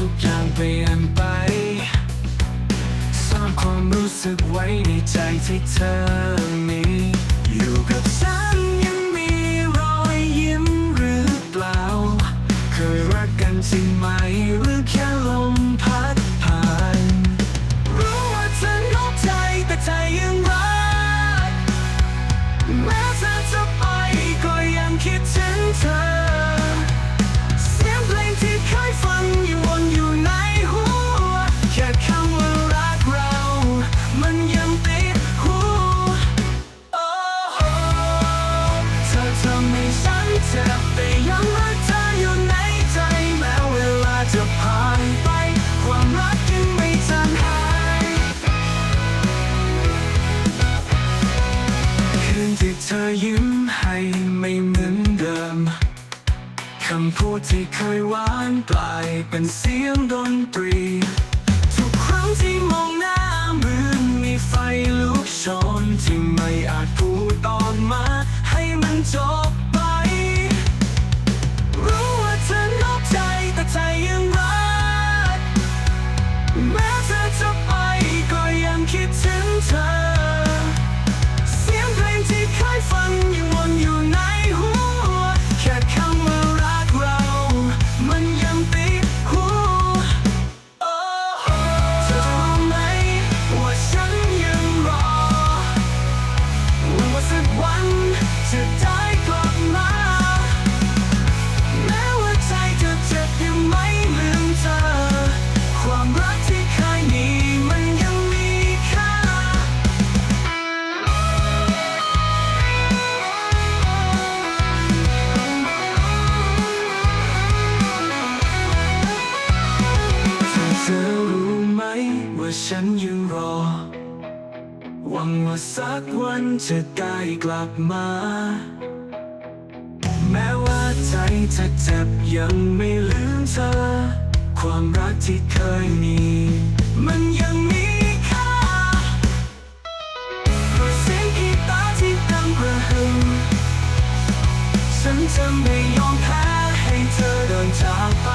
ทุกอย่างเปลี่ยนไปซ่อนความรู้สึกไว้ในใจที่เธอมีอยู่กับฉันยังมีรอยยิ้มหรือเปล่า เคยรักกันจริงไหมหรือแค่ลมพัดผ่าน รู้ว่าเธอนอกใจแต่ใจยังรักแม้เธอจะ เธอยิ้มให้ไม่เหมือนเดิม คำพูดที่เคยหวานกลายเป็นเสียงดนตรี ทุกครั้งที่มองหน้า ว่าฉันยังรอ หวังว่าสักวันจะได้กลับมา แม้ว่าใจจะเจ็บยังไม่ลืมเธอ ความรักที่เคยมี มันยังมีค่าเพราะเสียงกีตาร์ที่ดังกระหึ่มฉันจะไม่ยอมแพ้ให้เธอเดินจากไป